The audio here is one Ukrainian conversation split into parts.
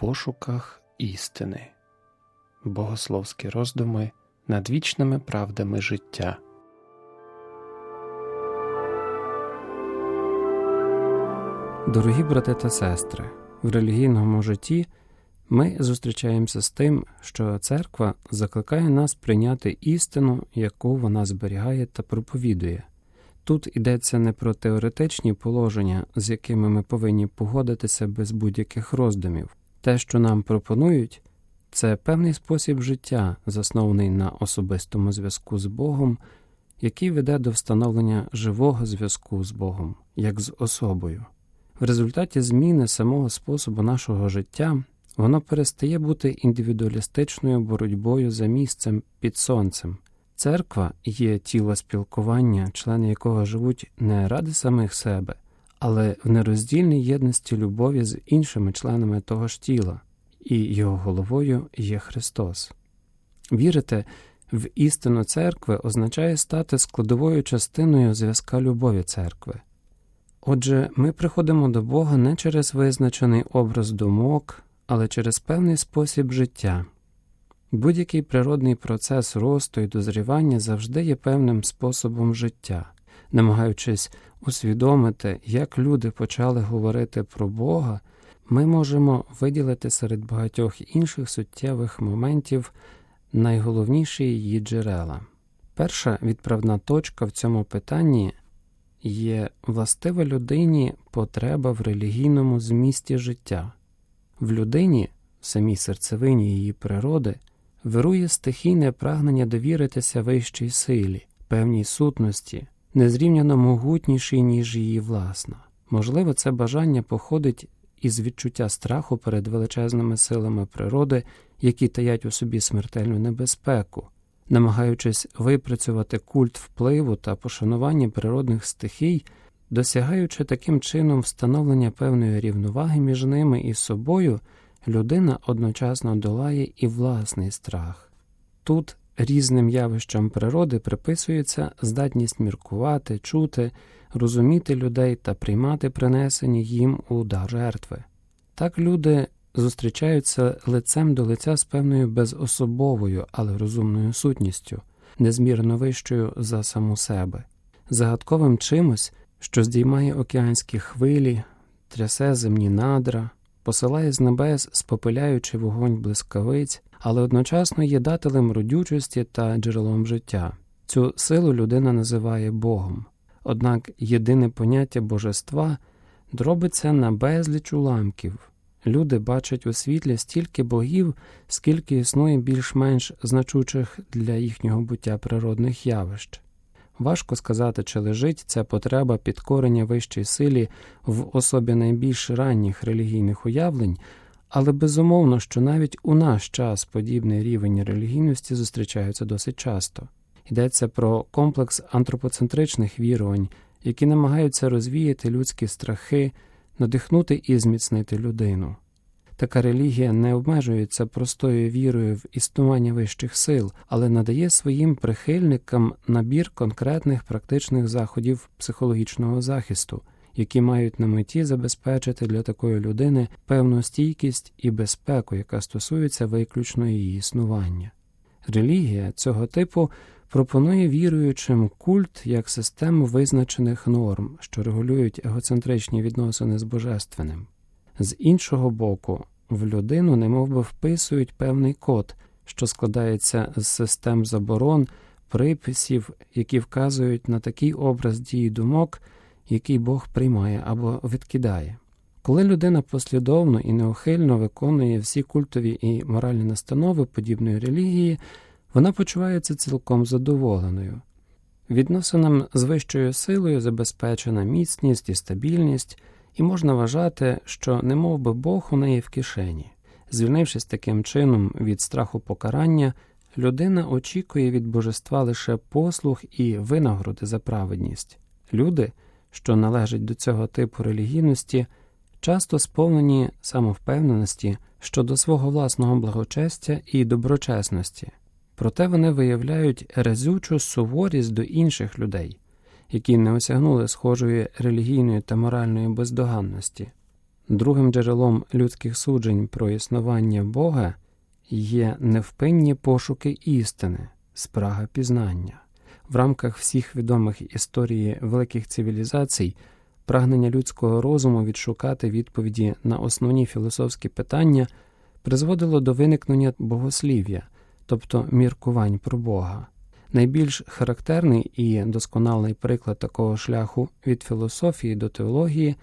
пошуках істини, богословські роздуми над вічними правдами життя. Дорогі брати та сестри, в релігійному житті ми зустрічаємося з тим, що церква закликає нас прийняти істину, яку вона зберігає та проповідує. Тут йдеться не про теоретичні положення, з якими ми повинні погодитися без будь-яких роздумів. Те, що нам пропонують, це певний спосіб життя, заснований на особистому зв'язку з Богом, який веде до встановлення живого зв'язку з Богом, як з особою. В результаті зміни самого способу нашого життя воно перестає бути індивідуалістичною боротьбою за місцем під сонцем. Церква є тіло спілкування, члени якого живуть не ради самих себе, але в нероздільній єдності любові з іншими членами того ж тіла, і його головою є Христос. Вірити в істину церкви означає стати складовою частиною зв'язка любові церкви. Отже, ми приходимо до Бога не через визначений образ думок, але через певний спосіб життя. Будь-який природний процес росту і дозрівання завжди є певним способом життя, намагаючись усвідомити, як люди почали говорити про Бога, ми можемо виділити серед багатьох інших суттєвих моментів найголовніші її джерела. Перша відправна точка в цьому питанні є властива людині потреба в релігійному змісті життя. В людині, в самій серцевині її природи, вирує стихійне прагнення довіритися вищій силі, певній сутності, незрівняно могутнішій, ніж її власна. Можливо, це бажання походить із відчуття страху перед величезними силами природи, які таять у собі смертельну небезпеку, намагаючись випрацювати культ впливу та пошанування природних стихій, досягаючи таким чином встановлення певної рівноваги між ними і собою, людина одночасно долає і власний страх. Тут різним явищам природи приписується здатність міркувати, чути, розуміти людей та приймати принесені їм у дар жертви. Так люди зустрічаються лицем до лиця з певною безособовою, але розумною сутністю, незмірно вищою за саму себе, загадковим чимось, що здіймає океанські хвилі, трясе земні надра, посилає з небес, спопиляючи вогонь блискавиць, але одночасно є дателем родючості та джерелом життя. Цю силу людина називає Богом. Однак єдине поняття божества дробиться на безліч уламків. Люди бачать у світлі стільки богів, скільки існує більш-менш значучих для їхнього буття природних явищ. Важко сказати, чи лежить ця потреба підкорення вищій силі в особі найбільш ранніх релігійних уявлень, але безумовно, що навіть у наш час подібний рівень релігійності зустрічаються досить часто. Йдеться про комплекс антропоцентричних вірувань, які намагаються розвіяти людські страхи, надихнути і зміцнити людину. Така релігія не обмежується простою вірою в існування вищих сил, але надає своїм прихильникам набір конкретних практичних заходів психологічного захисту, які мають на меті забезпечити для такої людини певну стійкість і безпеку, яка стосується виключно її існування. Релігія цього типу пропонує віруючим культ як систему визначених норм, що регулюють егоцентричні відносини з божественним. З іншого боку, в людину немовби вписують певний код, що складається з систем заборон, приписів, які вказують на такий образ дії думок, який Бог приймає або відкидає. Коли людина послідовно і неухильно виконує всі культові і моральні настанови подібної релігії, вона почувається цілком задоволеною. Відносинам з вищою силою забезпечена міцність і стабільність, і можна вважати, що не би Бог у неї в кишені. Звільнившись таким чином від страху покарання, людина очікує від божества лише послуг і винагороди за праведність. Люди, що належать до цього типу релігійності, часто сповнені самовпевненості щодо свого власного благочестя і доброчесності, проте вони виявляють разючу суворість до інших людей, які не осягнули схожої релігійної та моральної бездоганності. Другим джерелом людських суджень про існування Бога є невпинні пошуки істини, спрага пізнання. В рамках всіх відомих історії великих цивілізацій прагнення людського розуму відшукати відповіді на основні філософські питання призводило до виникнення богослів'я, тобто міркувань про Бога. Найбільш характерний і досконалий приклад такого шляху від філософії до теології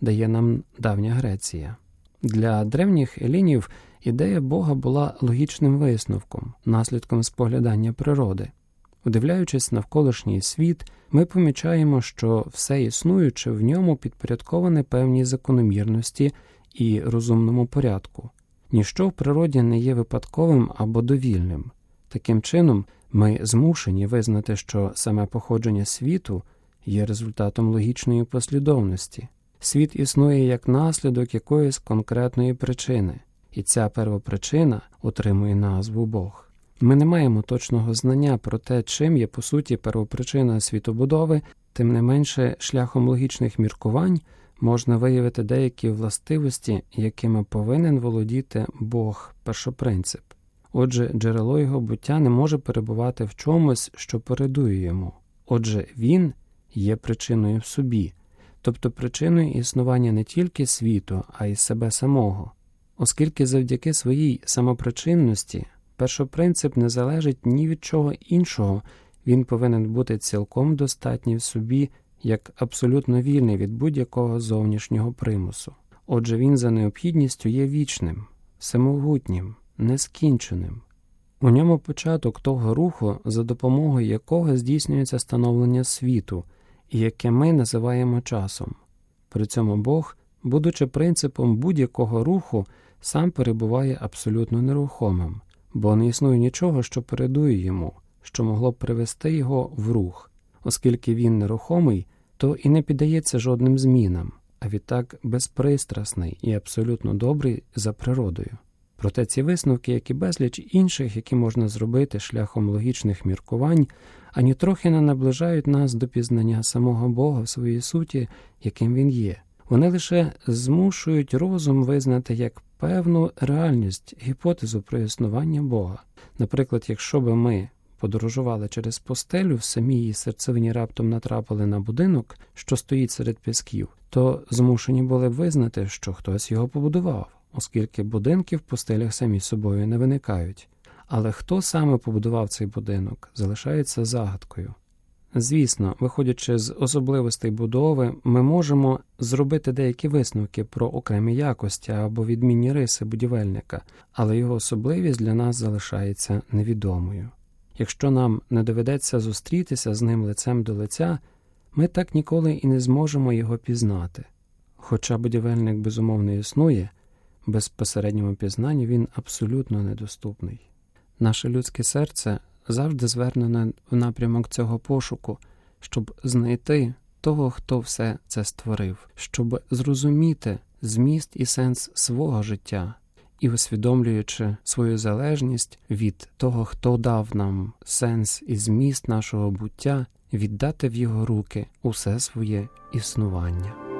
дає нам давня Греція. Для древніх елінів ідея Бога була логічним висновком, наслідком споглядання природи. Удивляючись навколишній світ, ми помічаємо, що все існуюче в ньому підпорядковане певній закономірності і розумному порядку. Ніщо в природі не є випадковим або довільним. Таким чином, ми змушені визнати, що саме походження світу є результатом логічної послідовності. Світ існує як наслідок якоїсь конкретної причини, і ця первопричина отримує назву Бог. Ми не маємо точного знання про те, чим є по суті первопричина світобудови, тим не менше, шляхом логічних міркувань можна виявити деякі властивості, якими повинен володіти Бог першопринцип. Отже, джерело його буття не може перебувати в чомусь, що передує йому. Отже, він є причиною в собі, тобто причиною існування не тільки світу, а й себе самого, оскільки завдяки своїй самопричинності першопринцип не залежить ні від чого іншого, він повинен бути цілком достатній в собі як абсолютно вільний від будь-якого зовнішнього примусу. Отже, він за необхідністю є вічним, самогутнім, нескінченим. У ньому початок того руху, за допомогою якого здійснюється становлення світу, яке ми називаємо часом. При цьому Бог, будучи принципом будь-якого руху, сам перебуває абсолютно нерухомим, бо не існує нічого, що передує йому, що могло б привести його в рух, оскільки він нерухомий, то і не піддається жодним змінам, а відтак безпристрасний і абсолютно добрий за природою. Проте ці висновки, як і безліч інших, які можна зробити шляхом логічних міркувань, ані трохи не наближають нас до пізнання самого Бога в своїй суті, яким він є. Вони лише змушують розум визнати як певну реальність гіпотезу про існування Бога. Наприклад, якщо би ми подорожували через постелю, в самій серцевині раптом натрапили на будинок, що стоїть серед пісків, то змушені були б визнати, що хтось його побудував, оскільки будинки в постелях самі собою не виникають. Але хто саме побудував цей будинок, залишається загадкою. Звісно, виходячи з особливостей будови, ми можемо зробити деякі висновки про окремі якості або відмінні риси будівельника, але його особливість для нас залишається невідомою. Якщо нам не доведеться зустрітися з ним лицем до лиця, ми так ніколи і не зможемо його пізнати. Хоча будівельник безумовно існує, безпосередньому пізнанню він абсолютно недоступний. Наше людське серце завжди звернене в напрямок цього пошуку, щоб знайти того, хто все це створив, щоб зрозуміти зміст і сенс свого життя і усвідомлюючи свою залежність від того, хто дав нам сенс і зміст нашого буття, віддати в його руки усе своє існування.